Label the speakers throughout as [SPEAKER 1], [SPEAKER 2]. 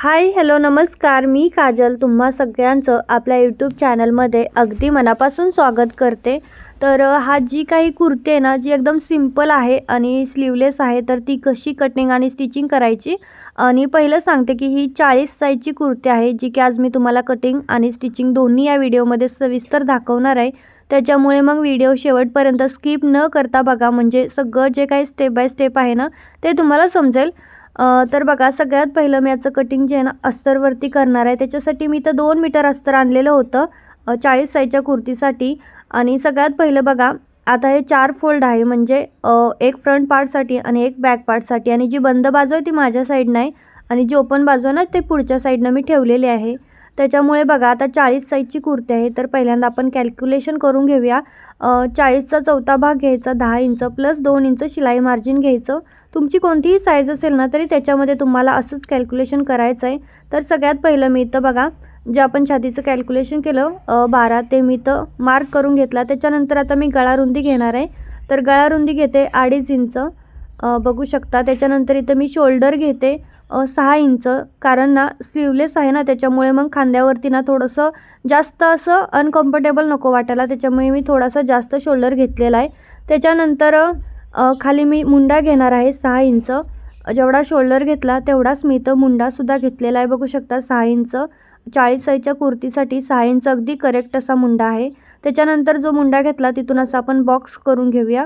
[SPEAKER 1] Hi hello नमस्कार. मी काजल. तुम्हा सगळ्यांचं आपल्या यूट्यूब चॅनलमध्ये अगदी मनापासून स्वागत करते. तर हा जी काही कुर्ती आहे ना जी एकदम सिंपल आहे आणि स्लीवलेस आहे तर ती कशी कटिंग आणि स्टिचिंग करायची? आणि पहिलं सांगते की ही चाळीस साईजची कुर्ती आहे जी की आज मी तुम्हाला कटिंग आणि स्टिचिंग दोन्ही या व्हिडिओमध्ये सविस्तर दाखवणार आहे. त्याच्यामुळे मग व्हिडिओ शेवटपर्यंत स्किप न करता बघा. म्हणजे सगळं जे काही स्टेप बाय स्टेप आहे ना ते तुम्हाला समजेल. तर बघा सगळ्यात पहिलं मी याचं कटिंग जे आहे ना अस्तरवरती करणार आहे. त्याच्यासाठी मी तर दोन मीटर अस्तर आणलेलं होतं चाळीस साईजच्या कुर्तीसाठी. आणि सगळ्यात पहिलं बघा आता हे चार फोल्ड आहे म्हणजे एक फ्रंट पार्टसाठी आणि एक बॅक पार्टसाठी आणि जी बंद बाजू आहे ती माझ्या साईडनं आहे आणि जी ओपन बाजू आहे ना ते पुढच्या साईडनं मी ठेवलेली आहे. त्याच्यामुळे बघा आता चाळीस साईजची कुर्ती आहे तर पहिल्यांदा आपण कॅल्क्युलेशन करून घेऊया. चाळीसचा चौथा भाग घ्यायचा दहा इंच प्लस दोन इंच शिलाई मार्जिन घ्यायचं. तुमची कोणतीही साईज असेल ना तरी त्याच्यामध्ये तुम्हाला असंच कॅल्क्युलेशन करायचं आहे. तर सगळ्यात पहिलं मी इथं बघा जे आपण छातीचं कॅल्क्युलेशन केलं बारा ते मी इथं मार्क करून घेतला. त्याच्यानंतर आता मी गळारुंदी घेणार आहे. तर गळा रुंदी घेते अडीच इंच. बघू शकता. त्याच्यानंतर इथं मी शोल्डर घेते. सहा इंच. कारण ना स्लीवलेस आहे ना त्याच्यामुळे मग खांद्यावरती ना थोडंसं जास्त असं अनकम्फर्टेबल नको वाटायला. त्याच्यामुळे मी थोडासा जास्त शोल्डर घेतलेला आहे. त्याच्यानंतर खाली मी मुंडा घेणार आहे सहा इंच. जेवढा शोल्डर घेतला तेवढाच मी इथं मुंडासुद्धा घेतलेला आहे. बघू शकता सहा इंच. चाळीस साईजच्या कुर्तीसाठी सहा इंच अगदी करेक्ट असा मुंडा आहे. त्याच्यानंतर जो मुंडा घेतला तिथून असा आपण बॉक्स करून घेऊया.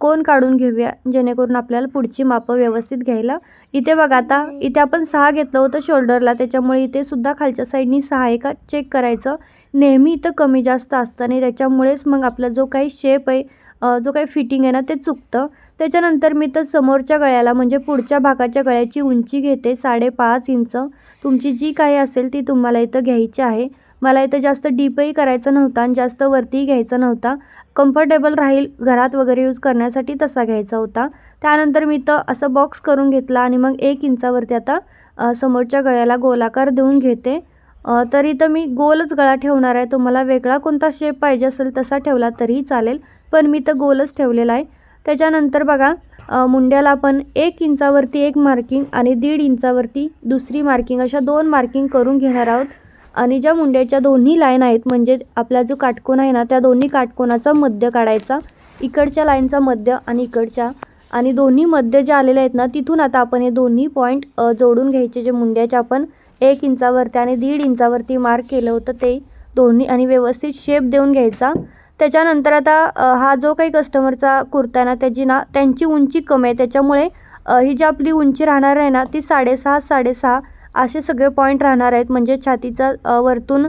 [SPEAKER 1] कोन काढून घेऊया? जेणेकरून आपल्याला पुढची मापं व्यवस्थित घ्यायला इथे बघा आता इथे आपण सहा घेतलं होतं शोल्डरला त्याच्यामुळे इथे सुद्धा खालच्या साईडनी सहा आहे का चेक करायचं. नेहमी इथं कमी जास्त असतं आणि त्याच्यामुळेच मग आपला जो काही शेप आहे जो काही फिटिंग आहे ना ते चुकतं. त्याच्यानंतर मी तर समोरच्या गळ्याला म्हणजे पुढच्या भागाच्या गळ्याची उंची घेते साडेपाच इंच. तुमची जी काही असेल ती तुम्हाला इथं घ्यायची आहे. मला इथं जास्त डीपही करायचा नव्हता आणि जास्त वरतीही घ्यायचा नव्हता. कम्फर्टेबल राहील घरात वगैरे यूज करण्यासाठी तसा घ्यायचा होता. त्यानंतर मी तर असं बॉक्स करून घेतला आणि मग एक इंचावरती आता समोरच्या गळ्याला गोलाकार देऊन घेते. तरी तर इथं मी गोलच गळा ठेवणार आहे. तुम्हाला वेगळा कोणता शेप पाहिजे असेल तसा ठेवला तरीही चालेल पण मी तर गोलच ठेवलेला आहे. त्याच्यानंतर बघा मुंड्याला आपण एक इंचावरती एक मार्किंग आणि दीड इंचावरती दुसरी मार्किंग अशा दोन मार्किंग करून घेणार आहोत. आणि ज्या मुंड्याच्या दोन्ही लाईन आहेत म्हणजे आपला जो काटकोन आहे ना त्या दोन्ही काटकोनाचा मध्य काढायचा इकडच्या लाईनचा मध्य आणि इकडच्या. आणि दोन्ही मध्य जे आलेले आहेत ना तिथून आता आपण हे दोन्ही पॉईंट जोडून घ्यायचे जे मुंड्याचे आपण एक इंचावरती आणि दीड इंचावरती मार्क केलं होतं ते दोन्ही. आणि व्यवस्थित शेप देऊन घ्यायचा. त्याच्यानंतर आता हा जो काही कस्टमरचा कुर्ता आहे ना त्याची ना त्यांची उंची कमी आहे. त्याच्यामुळे ही जी आपली उंची राहणार आहे ना ती साडेसहा साडेसहा असे सगळे पॉईंट राहणार आहेत. म्हणजे छातीचा वरतून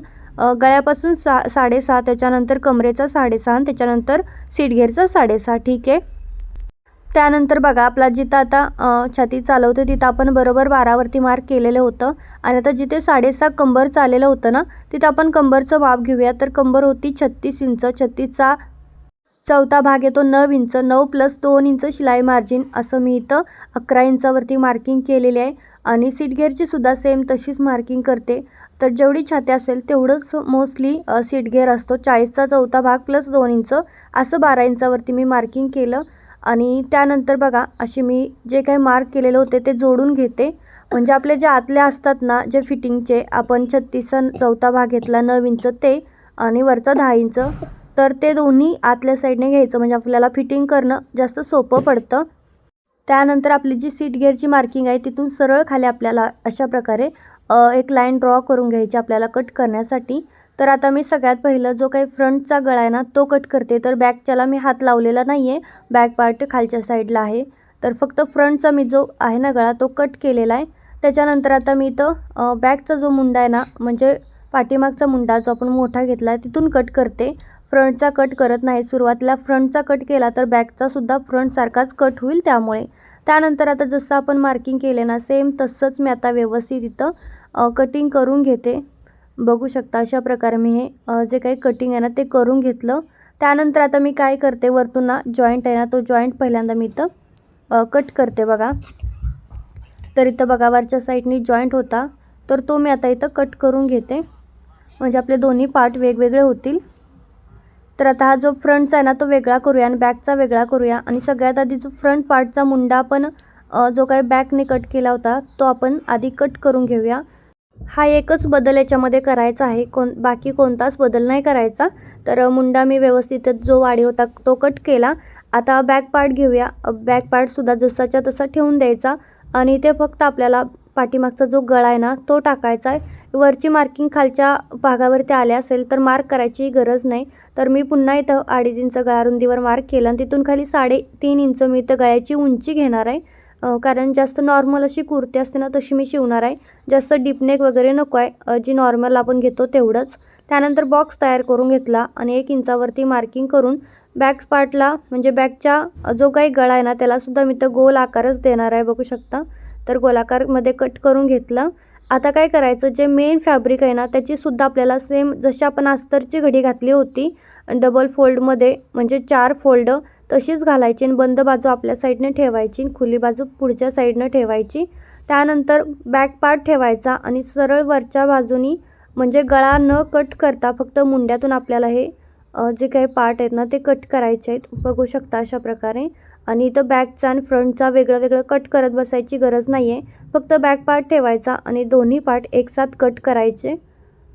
[SPEAKER 1] गळ्यापासून सा साडेसहा त्याच्यानंतर कमरेचा साडेसहा आणि त्याच्यानंतर सीटघेरचा साडेसहा. ठीक आहे? त्यानंतर बघा आपला जिथं आता छाती चालवते तिथं आपण बरोबर बारावरती मार्क केलेलं होतं. आणि आता जिथे साडेसहा कंबर चाललेलं होतं ना तिथं आपण कंबरचं माप घेऊया. तर कंबर होती छत्तीस इंच. छत्तीसचा चौथा भाग येतो नऊ इंच. नऊ प्लस दोन इंच शिलाई मार्जिन असं मी इथं अकरा इंचावरती मार्किंग केलेली आहे. आणि सीट गेअरची सुद्धा सेम तशीच मार्किंग करते. तर जेवढी छाती असेल तेवढंच मोस्टली सीट गेअर असतो. चाळीसचा चौथा भाग प्लस दोन इंच असं बारा इंचावरती मी मार्किंग केलं. आणि त्यानंतर बघा असे मी जे काही मार्क केलेले होते ते जोडून घेते. म्हणजे आपले जे आतले असतात ना जे फिटिंगचे आपण छत्तीसचा चौथा भाग घेतला नऊ इंच ते आणि वरचा दहा इंच तर ते दोन्ही आतल्या साईडने घ्यायचं. म्हणजे आपल्याला फिटिंग करणं जास्त सोपं पडतं. त्यानंतर आपली जी सीट गेअरची मार्किंग आहे तिथून सरळ खाली आपल्याला अशा प्रकारे एक लाईन ड्रॉ करून घ्यायची आपल्याला कट करण्यासाठी. तर आता मी सगळ्यात पहिलं जो काही फ्रंटचा गळा आहे ना तो कट करते. तर बॅकच्याला मी हात लावलेला नाही आहे बॅक पार्ट खालच्या साईडला आहे. तर फक्त फ्रंटचा मी जो आहे ना गळा तो कट केलेला आहे. त्याच्यानंतर आता मी इथं बॅकचा जो मुंडा आहे ना म्हणजे पाठीमागचा मुंडा जो आपण मोठा घेतला आहे तिथून कट करते. फ्रंटचा कट करत नाही. सुरुवातीला फ्रंटचा कट केला तर बॅकचासुद्धा फ्रंटसारखाच कट होईल त्यामुळे. त्यानंतर आता जसं आपण मार्किंग केले ना सेम तसंच मी आता व्यवस्थित इथं कटिंग करून घेते. बघू शकता अशा प्रकारे मी हे जे काही कटिंग आहे ना ते करून घेतलं. त्यानंतर आता मी काय करते वरतून ना जॉईंट आहे ना तो जॉईंट पहिल्यांदा मी इथं कट करते बघा. तर इथं बघा वरच्या साईडनी जॉईंट होता तर तो मी आता इथं कट करून घेते. म्हणजे आपले दोन्ही पार्ट वेगवेगळे होतील. तर आता हा जो फ्रंटचा आहे ना तो वेगळा करूया आणि बॅकचा वेगळा करूया. आणि सगळ्यात आधी जो फ्रंट पार्टचा मुंडा आपण जो काही बॅकने कट केला होता तो आपण आधी कट करून घेऊया. हा एकच बदल याच्यामध्ये करायचा आहे. कोण बाकी कोणताच बदल नाही करायचा. तर मुंडा मी व्यवस्थित जो वाढी होता तो कट केला. आता बॅक पार्ट घेऊया. बॅक पार्टसुद्धा जसाच्या तसा ठेवून द्यायचा. आणि ते फक्त आपल्याला पाठीमागचा जो गळा आहे ना तो टाकायचा आहे. वरची मार्किंग खालच्या भागावरती आले असेल तर मार्क करायची गरज नाही. तर मी पुन्हा इथं अडीच इंच गळारुंदीवर मार्क केलं आणि तिथून खाली साडे तीन इंच मी इथं गळ्याची उंची घेणार आहे. कारण जास्त नॉर्मल अशी कुर्ती असते ना तशी मी शिवणार आहे. जास्त डीपनेक वगैरे नको आहे. जी नॉर्मल आपण घेतो तेवढंच. त्यानंतर बॉक्स तयार करून घेतला आणि एक इंचावरती मार्किंग करून बॅक पार्टला म्हणजे बॅकच्या जो काही गळा आहे ना त्यालासुद्धा मी तर गोल आकारच देणार आहे बघू शकता. तर गोलाकारमध्ये कट करून घेतलं. आता काय करायचं? जे मेन फॅब्रिक आहे ना त्याचीसुद्धा आपल्याला सेम जशी आपण अस्तरची घडी घातली होती डबल फोल्डमध्ये म्हणजे चार फोल्ड तशीच घालायची आणि बंद बाजू आपल्या साईडने ठेवायची खुली बाजू पुढच्या साईडनं ठेवायची. त्यानंतर बॅक पार्ट ठेवायचा आणि सरळ वरच्या बाजूनी म्हणजे गळा न कट करता फक्त मुंड्यातून आपल्याला हे जे काही पार्ट आहेत ना ते कट करायचे आहेत. बघू शकता अशा प्रकारे. आणि इथं बॅकचा आणि फ्रंटचा वेगळं वेगळं कट करत बसायची गरज नाही आहे फक्त बॅक पार्ट ठेवायचा आणि दोन्ही पार्ट एकसाथ कट करायचे.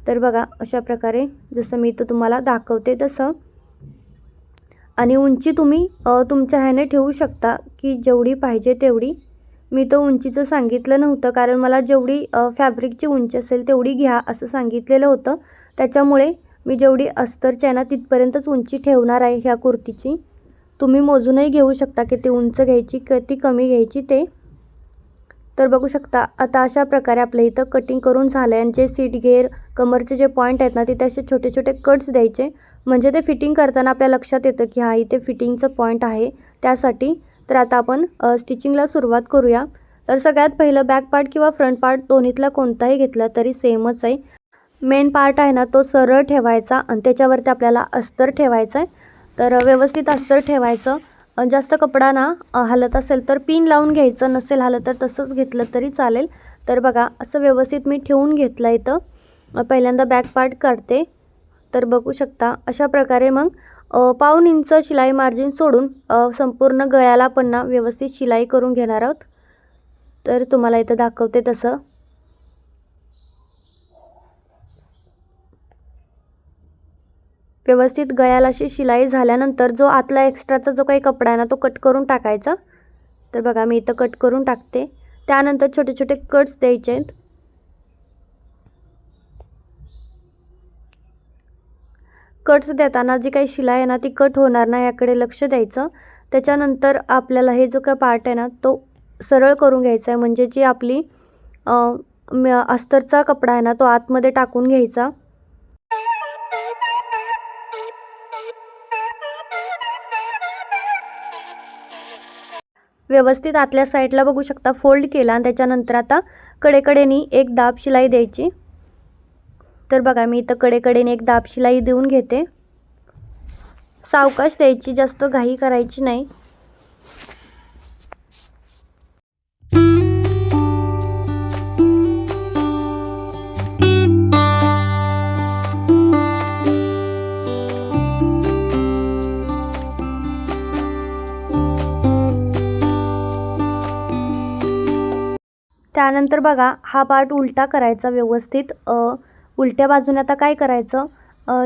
[SPEAKER 1] तर बघा अशा प्रकारे जसं मी इथं तुम्हाला दाखवते तसं. आणि उंची तुम्ही तुमच्या ह्याने ठेवू शकता की जेवढी पाहिजे तेवढी. मी तो उंचीचं सांगितलं नव्हतं कारण मला जेवढी फॅब्रिकची उंची असेल तेवढी घ्या असं सांगितलेलं होतं. त्याच्यामुळे मी जेवढी अस्तरची आहे ना तिथपर्यंतच उंची ठेवणार आहे ह्या कुर्तीची. तुम्ही मोजूनही घेऊ शकता किती उंच घ्यायची किती कमी घ्यायची ते. तर बघू शकता आता अशा प्रकारे आपल्या इथं कटिंग करून झालं आहे आणि जे सीट घेर कमरचे जे पॉईंट आहेत ना तिथे असे छोटे छोटे कट्स द्यायचे. म्हणजे ते फिटिंग करताना आपल्या लक्षात येतं की हा इथे फिटिंगचं पॉईंट आहे. त्यासाठी तर आता आपण स्टिचिंगला सुरुवात करूया. तर सगळ्यात पहिलं बॅक पार्ट किंवा फ्रंट पार्ट दोन्हीतला कोणताही घेतला तरी सेमच आहे. मेन पार्ट आहे ना तो सरळ ठेवायचा आणि त्याच्यावरती आपल्याला अस्तर ठेवायचं आहे तर व्यवस्थित अस्तर ठेवायचं. जास्त कपडा ना हलत असेल तर पिन लावून घ्यायचं. नसेल हलत तर तसंच घेतलं तरी चालेल. तर बघा असं व्यवस्थित मी ठेवून घेतलं इथं. पहिल्यांदा बॅक पार्ट काढते. तर बघू शकता अशा प्रकारे मग पाऊन इंच शिलाई मार्जिन सोडून संपूर्ण गळ्याला पण ना व्यवस्थित शिलाई करून घेणार आहोत. तर तुम्हाला इथं दाखवते तसं. व्यवस्थित गळ्याला अशी शिलाई झाल्यानंतर जो आतला एक्स्ट्राचा जो काही कपडा आहे ना तो कट करून टाकायचा. तर बघा मी इथं कट करून टाकते. त्यानंतर छोटे छोटे कट्स द्यायचे आहेत. कट्स देताना जी काही शिलाई आहे ना ती कट होणार नाही याकडे लक्ष द्यायचं. त्याच्यानंतर आपल्याला हे जो काही पार्ट आहे ना तो सरळ करून घ्यायचा आहे. म्हणजे जी आपली म- अस्तरचा कपडा आहे ना तो आतमध्ये टाकून घ्यायचा. व्यवस्थित आतल्या साईडला बघू शकता. फोल्ड केला आणि त्याच्यानंतर आता कडेकडेनी एक दाब शिलाई द्यायची. तर बघा मी इथं कडेकडेने एक दाब शिलाई देऊन घेते. सावकाश द्यायची जास्त घाई करायची नाही. त्यानंतर बघा हा पार्ट उलटा करायचा व्यवस्थित. उलट्या बाजूने आता काय करायचं?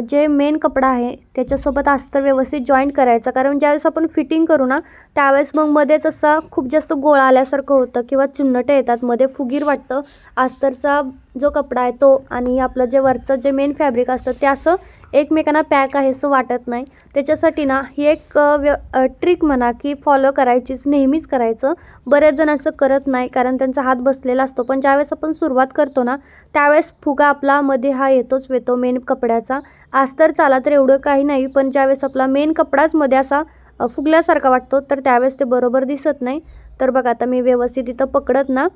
[SPEAKER 1] जे मेन कपडा आहे त्याच्यासोबत अस्तर व्यवस्थित जॉईंट करायचं. कारण ज्यावेळेस आपण फिटिंग करू ना त्यावेळेस मग मध्येच असा खूप जास्त गोळा आल्यासारखं होतं किंवा चुन्नटे येतात. मध्ये फुगीर वाटतं. अस्तरचा जो कपडा आहे तो आणि आपलं जे वरचं जे मेन फॅब्रिक असतं ते असं एकमेकांना पॅक आहे असं वाटत नाही. त्याच्यासाठी ना ही एक व्य ट्रिक म्हणा की फॉलो करायचीच नेहमीच करायचं. बरेच जण असं करत नाही कारण त्यांचा हात बसलेला असतो. पण ज्यावेळेस आपण सुरुवात करतो ना त्यावेळेस फुगा आपला मध्ये हा येतोच येतो मेन कपड्याचा. अस्तर चाला तर एवढं काही नाही पण ज्यावेळेस आपला मेन कपडाच मध्ये असा फुगल्यासारखा वाटतो तर त्यावेळेस ते बरोबर दिसत नाही. तर बघा आता मी व्यवस्थित इथं पकडत ना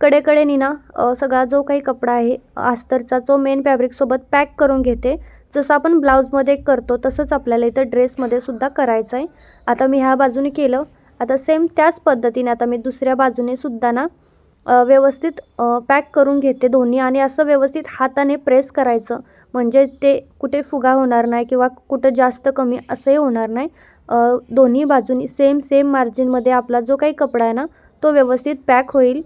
[SPEAKER 1] कडेकडेनी ना सगळा जो काही कपडा आहे आस्तरचा जो मेन फॅब्रिकसोबत पॅक करून घेते. जसं आपण ब्लाऊजमध्ये करतो तसंच आपल्याला इथं ड्रेसमध्ये सुद्धा करायचं आहे. आता मी ह्या बाजूने केलं. आता सेम त्याच पद्धतीने आता मी दुसऱ्या बाजूने सुद्धा ना व्यवस्थित पॅक करून घेते दोन्ही आणि असं व्यवस्थित हाताने प्रेस करायचं. म्हणजे ते कुठे फुगा होणार नाही किंवा कुठं जास्त कमी असंही होणार नाही. दोन्ही बाजूनी सेम सेम मार्जिनमध्ये आपला जो काही कपडा आहे ना तो व्यवस्थित पॅक होईल.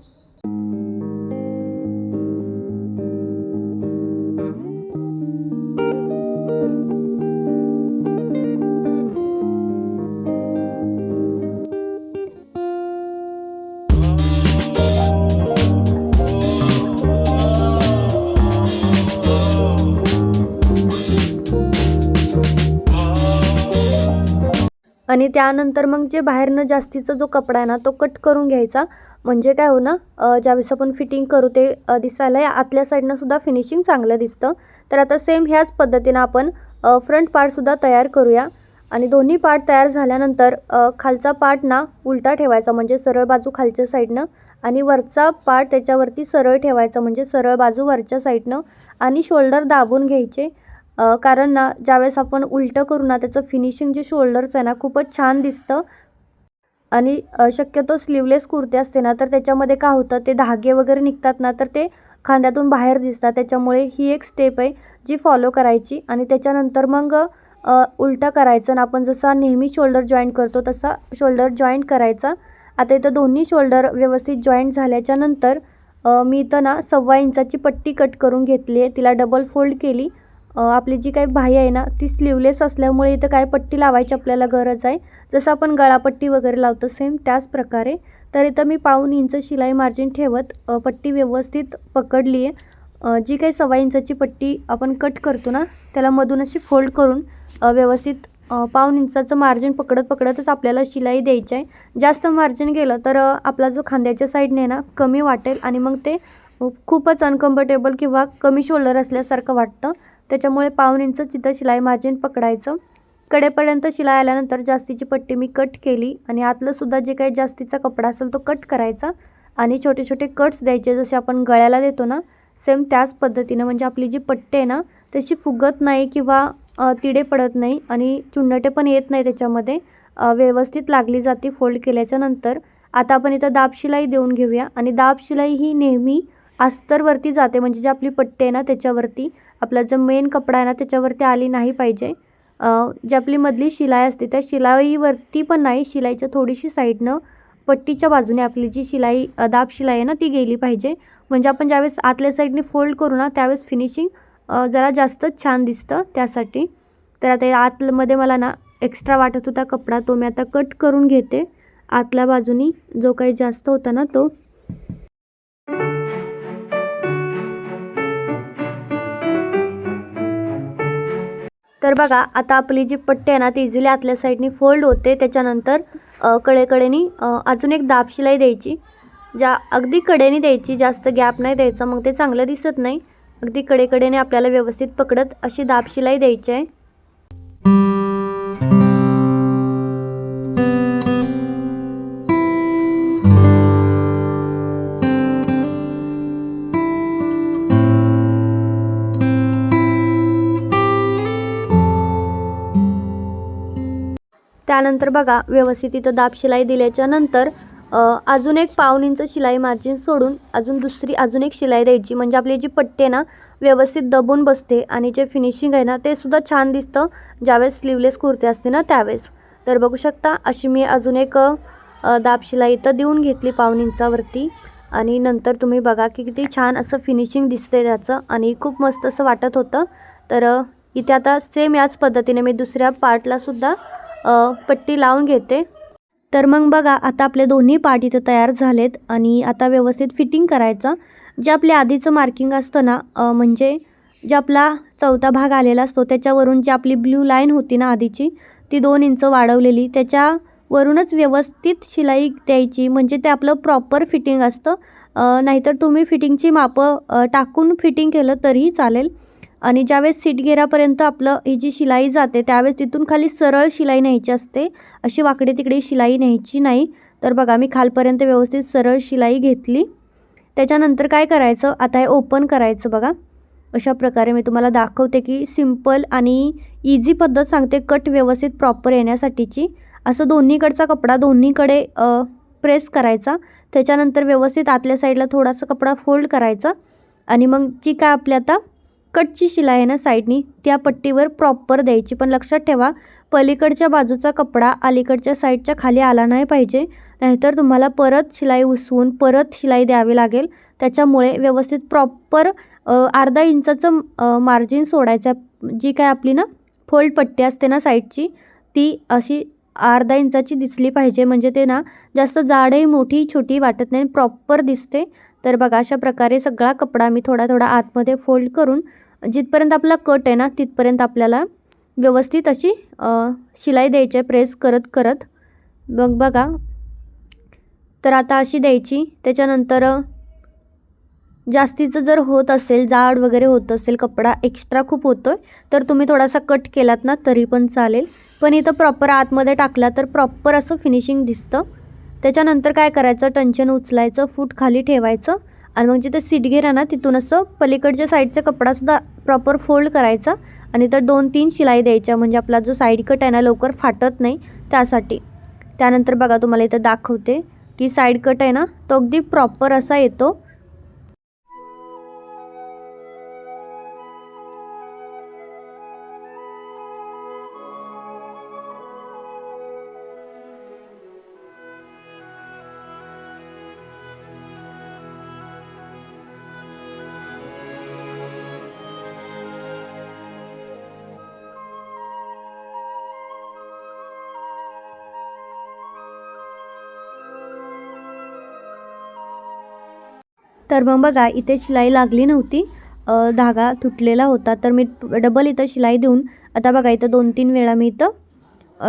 [SPEAKER 1] आणि त्यानंतर मग जे बाहेरनं जास्तीचा जो कपडा आहे ना तो कट करून घ्यायचा. म्हणजे काय हो ना ज्यावेळेस आपण फिटिंग करू ते दिसायला या आतल्या साईडनं सुद्धा फिनिशिंग चांगलं दिसतं. तर आता सेम ह्याच पद्धतीनं आपण फ्रंट पार्टसुद्धा तयार करूया. आणि दोन्ही पार्ट तयार झाल्यानंतर खालचा पार्ट ना उलटा ठेवायचा म्हणजे सरळ बाजू खालच्या साईडनं आणि वरचा पार्ट त्याच्यावरती सरळ ठेवायचा म्हणजे सरळ बाजू वरच्या साईडनं आणि शोल्डर दाबून घ्यायचे. कारण ना ज्यावेळेस आपण उलटं करू ना त्याचं फिनिशिंग जे शोल्डरचं आहे ना खूपच छान दिसतं. आणि शक्यतो स्लीवलेस कुर्ती असते ना तर त्याच्यामध्ये काय होतं ते धागे वगैरे निघतात ना तर ते खांद्यातून बाहेर दिसतात. त्याच्यामुळे ही एक स्टेप आहे जी फॉलो करायची. आणि त्याच्यानंतर मग उलटा करायचं आणि आपण जसा नेहमी शोल्डर जॉईंट करतो तसा शोल्डर जॉईंट करायचा. आता इथं दोन्ही शोल्डर व्यवस्थित जॉईंट झाल्याच्यानंतर मी इथं ना सव्वा इंचाची पट्टी कट करून घेतली आहे. तिला डबल फोल्ड केली. आपली जी काही बाही आहे ना ती स्लीवलेस असल्यामुळे इथं काय पट्टी लावायची आपल्याला गरज आहे. जसं आपण गळापट्टी वगैरे लावतो सेम त्याच प्रकारे. तर इथं मी पाऊन इंच शिलाई मार्जिन ठेवत पट्टी व्यवस्थित पकडली आहे. जी काही सव्वा इंचाची पट्टी आपण कट करतो ना त्याला मधून अशी फोल्ड करून व्यवस्थित पाऊन पाऊण इंचाचं मार्जिन पकडत पकडतच आपल्याला शिलाई द्यायची आहे. जास्त मार्जिन गेलं तर आपला जो खांद्याच्या साईडने ना कमी वाटेल आणि मग ते खूपच अनकम्फर्टेबल किंवा कमी शोल्डर असल्यासारखं वाटतं. त्याच्यामुळे पाऊन इंच तिथं शिलाई मार्जिन पकडायचं. कडेपर्यंत शिलाई आल्यानंतर जास्तीची पट्टी मी कट केली आणि आतलंसुद्धा जे काही जास्तीचा कपडा असेल तो कट करायचा. आणि छोटे छोटे कट्स द्यायचे जसे आपण गळ्याला देतो ना सेम त्याच पद्धतीनं. म्हणजे आपली जी पट्टी आहे ना तशी फुगत नाही किंवा तिडे पडत नाही आणि चुन्नटे पण येत नाही त्याच्यामध्ये. व्यवस्थित लागली जाते फोल्ड केल्याच्यानंतर आता आपण इथं दाब शिलाई देऊन घेऊया. आणि दाब शिलाई ही नेहमी अस्तरवरती जाते. म्हणजे जी आपली पट्टी आहे ना त्याच्यावरती आपला जो मेन कपडा आहे ना त्याच्यावरती आली नाही पाहिजे. जी आपली मधली शिलाई असते त्या शिलाईवरती पण नाही. शिलाईच्या थोडीशी साईडनं पट्टीच्या बाजूने आपली जी शिलाई दाब शिलाई आहे ना ती गेली पाहिजे. म्हणजे आपण ज्यावेळेस आतल्या साईडने फोल्ड करू ना त्यावेळेस फिनिशिंग जरा जास्तच छान दिसतं त्यासाठी. तर आता या आतमध्ये मला ना एक्स्ट्रा वाटत होता कपडा तो मी आता कट करून घेते. आतल्या बाजूनी जो काही जास्त होता ना तो. तर बघा आता आपली जी पट्टी आहे ना ती इझिली आतल्या साईडनी फोल्ड होते. त्याच्यानंतर कडेकडेनी अजून एक दाब शिलाई द्यायची. ज्या अगदी कडेने द्यायची जास्त गॅप नाही द्यायचा. मग ते चांगलं दिसत नाही. अगदी कडेकडेने आपल्याला व्यवस्थित पकडत अशी दाब शिलाई द्यायची आहे. त्यानंतर बघा व्यवस्थित इथं दाब शिलाई दिल्याच्या नंतर अजून एक पाऊन इंच शिलाई मार्जिन सोडून अजून दुसरी अजून एक शिलाई द्यायची. म्हणजे आपली जी पट्टी आहे ना व्यवस्थित दबून बसते आणि जे फिनिशिंग आहे ना ते सुद्धा छान दिसतं. ज्यावेळेस स्लीवलेस कुर्ती असते ना त्यावेळेस. तर बघू शकता अशी मी अजून एक दाब शिलाई इथं देऊन घेतली पाऊन इंचावरती. आणि नंतर तुम्ही बघा की किती छान असं फिनिशिंग दिसते त्याचं आणि खूप मस्त असं वाटत होतं. तर इथे आता सेम याच पद्धतीने मी दुसऱ्या पार्टलासुद्धा पट्टी लावून घेते. तर मग बघा आता आपले दोन्ही पार्ट इथं तयार झालेत आणि आता व्यवस्थित फिटिंग करायचं. जे आपल्या आधीचं मार्किंग असतं ना म्हणजे जे आपला चौथा भाग आलेला असतो त्याच्यावरून जी आपली ब्ल्यू लाईन होती ना आधीची ती दोन इंच वाढवलेली. त्याच्यावरूनच व्यवस्थित शिलाई द्यायची म्हणजे ते आपलं प्रॉपर फिटिंग असतं. नाहीतर तुम्ही फिटिंगची मापं टाकून फिटिंग केलं तरीही चालेल. आणि ज्यावेळेस सीट घेरापर्यंत आपलं ही जी शिलाई जाते त्यावेळेस तिथून खाली सरळ शिलाई न्यायची असते. अशी वाकडे तिकडे शिलाई न्यायची नाही. तर बघा मी खालपर्यंत व्यवस्थित सरळ शिलाई घेतली. त्याच्यानंतर काय करायचं? आता हे ओपन करायचं बघा. अशा प्रकारे मी तुम्हाला दाखवते की सिंपल आणि इझी पद्धत सांगते कट व्यवस्थित प्रॉपर येण्यासाठीची. असं दोन्हीकडचा कपडा दोन्हीकडे प्रेस करायचा. त्याच्यानंतर व्यवस्थित आतल्या साईडला थोडासा कपडा फोल्ड करायचा. आणि मग जी काय आपली आता कटची शिलाई आहे ना साईडनी त्या पट्टीवर प्रॉपर द्यायची. पण लक्षात ठेवा पलीकडच्या बाजूचा कपडा अलीकडच्या साईडच्या खाली आला नाही पाहिजे. नाहीतर तुम्हाला परत शिलाई उसवून परत शिलाई द्यावी लागेल. त्याच्यामुळे व्यवस्थित प्रॉपर अर्धा इंचाचं मार्जिन सोडायचं जी काय आपली ना फोल्ड पट्टी असते ना साईडची ती अशी अर्धा इंचाची दिसली पाहिजे. म्हणजे ते ना जास्त जाडही मोठी छोटी वाटत नाही. प्रॉपर दिसते. तर बघा अशा प्रकारे सगळा कपडा मी थोडा थोडा आतमध्ये फोल्ड करून जिथपर्यंत आपला कट आहे ना तिथपर्यंत आपल्याला व्यवस्थित अशी शिलाई द्यायची आहे प्रेस करत करत. बघ बघा. तर आता अशी द्यायची. त्याच्यानंतर जास्तीचं जर होत असेल जाड वगैरे होत असेल कपडा एक्स्ट्रा खूप होतो आहे तर तुम्ही थोडासा कट केलात ना तरी पण चालेल. पण इथं प्रॉपर आतमध्ये टाकला तर प्रॉपर असं फिनिशिंग दिसतं. त्याच्यानंतर काय करायचं? टंचन उचलायचं फूट खाली ठेवायचं आणि मग जिथं सीट आहे ना तिथून असं पलीकडच्या साईडचा कपडासुद्धा प्रॉपर फोल्ड करायचा आणि तर दोन तीन शिलाई द्यायच्या. म्हणजे आपला जो साईड कट आहे ना लवकर फाटत नाही त्यासाठी. त्यानंतर बघा तुम्हाला इथं दाखवते की साईड कट आहे ना तो अगदी प्रॉपर असा येतो. तर मग बघा इथे शिलाई लागली नव्हती. धागा तुटलेला होता. तर मी डबल इथं शिलाई देऊन आता बघा इथं दोन तीन वेळा मी इथं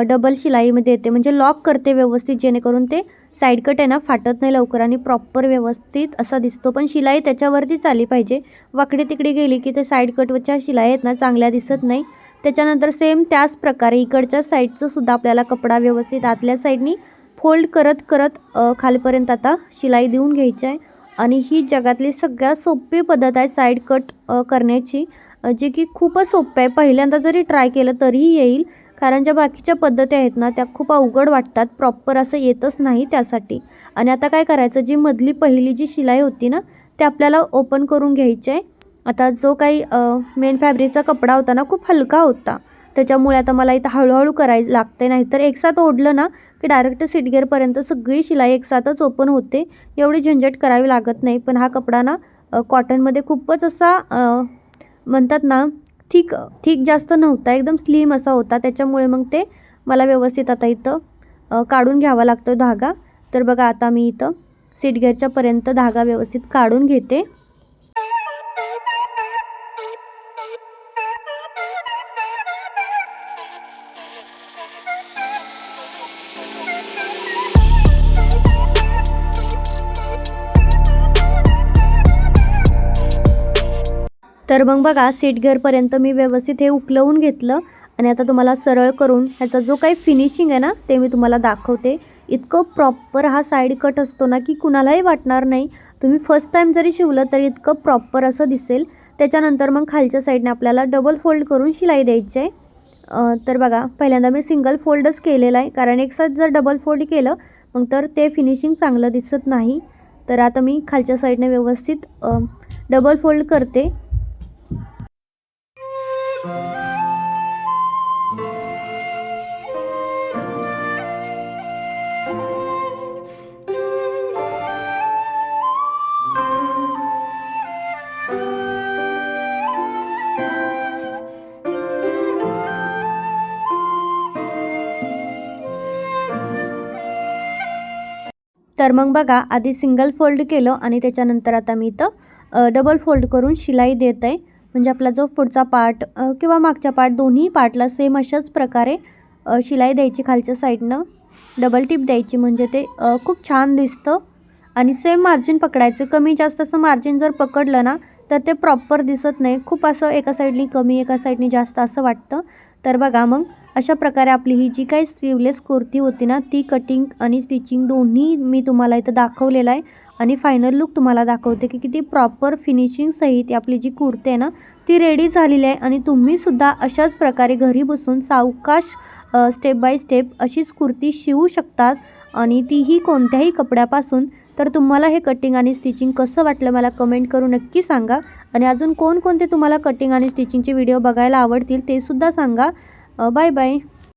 [SPEAKER 1] डबल शिलाईमध्ये येते. म्हणजे लॉक करते व्यवस्थित जेणेकरून ते साईड कट आहे ना फाटत नाही लवकर आणि प्रॉपर व्यवस्थित असा दिसतो. पण शिलाई त्याच्यावरतीच आली पाहिजे. वाकडे तिकडे गेली की ते साईड कटवरच्या शिलाई आहेत ना चांगल्या दिसत नाही. त्याच्यानंतर सेम त्याच प्रकारे इकडच्या साईडचं सुद्धा आपल्याला कपडा व्यवस्थित आतल्या साईडनी फोल्ड करत करत खालपर्यंत आता शिलाई देऊन घ्यायची आहे. आणि ही जगातली सगळ्यात सोपी पद्धत आहे साईड कट करण्याची जी की खूपच सोपं आहे. पहिल्यांदा जरी ट्राय केलं तरीही येईल कारण ज्या बाकीच्या पद्धती आहेत ना त्या खूप अवघड वाटतात. प्रॉपर असं येतच नाही त्यासाठी. आणि आता काय करायचं जी मधली पहिली जी शिलाई होती ना ते आपल्याला ओपन करून घ्यायची आहे. आता जो काही मेन फॅब्रिकचा कपडा होता ना खूप हलका होता. त्याच्यामुळे आता मला इथं हळूहळू करायला लागते नाहीतर एकसाथ ओढलं ना की डायरेक्ट सीटगेअरपर्यंत सगळी शिलाई एकसाथच ओपन होते. एवढी झंझट करावी लागत नाही. पण हा कपडा ना कॉटनमध्ये खूपच असा म्हणतात ना ठीक ठीक जास्त नव्हता. एकदम स्लिम असा होता. त्याच्यामुळे मग ते मला व्यवस्थित आता इथं काढून घ्यावा लागतो धागा. तर बघा आता मी इथं सीटगेअरच्यापर्यंत धागा व्यवस्थित काढून घेते. तर मग बघा सीट घेरपर्यंत मी व्यवस्थित हे उकलवून घेतलं आणि आता तुम्हाला सरळ करून ह्याचा जो काही फिनिशिंग आहे ना ते मी तुम्हाला दाखवते. इतकं प्रॉपर हा साईड कट असतो ना की कुणालाही वाटणार नाही. तुम्ही फर्स्ट टाईम जरी शिवलं तरी इतकं प्रॉपर असं दिसेल. त्याच्यानंतर मग खालच्या साईडने आपल्याला डबल फोल्ड करून शिलाई द्यायची आहे. तर बघा पहिल्यांदा मी सिंगल फोल्डच केलेला आहे. कारण एक जर डबल फोल्ड केलं मग तर ते फिनिशिंग चांगलं दिसत नाही. तर आता मी खालच्या साईडने व्यवस्थित डबल फोल्ड करते. तर मग बघा आधी सिंगल फोल्ड केलं आणि त्याच्यानंतर आता मी इथं डबल फोल्ड करून शिलाई देत आहे म्हणजे आपला जो पुढचा पार्ट किंवा मागच्या पार्ट दोन्ही पार्टला सेम अशाच प्रकारे शिलाई द्यायची खालच्या साईडनं डबल टिप द्यायची म्हणजे ते खूप छान दिसतं. आणि सेम मार्जिन पकडायचं. कमी जास्त असं मार्जिन जर पकडलं ना तर ते प्रॉपर दिसत नाही. खूप असं एका साईडनी कमी एका साईडनी जास्त असं वाटतं. तर बघा मग अशा प्रकारे आपली ही जी काही स्लीवलेस कुर्ती होती ना ती कटिंग आणि स्टिचिंग दोन्ही मी तुम्हाला इथं दाखवलेलं आहे. आणि फायनल लुक तुम्हाला दाखवते की किती प्रॉपर फिनिशिंग सहित आपली जी कुर्ती आहे ना ती रेडी झालेली आहे. आणि तुम्हीसुद्धा अशाच प्रकारे घरी बसून सावकाश स्टेप बाय स्टेप अशीच कुर्ती शिवू शकतात. आणि तीही कोणत्याही कपड्यापासून. तर तुम्हाला हे कटिंग आणि स्टिचिंग कसं वाटलं मला कमेंट करून नक्की सांगा. आणि अजून कोणकोणते तुम्हाला कटिंग आणि स्टिचिंगचे व्हिडिओ बघायला आवडतील ते सुद्धा सांगा. Bye bye.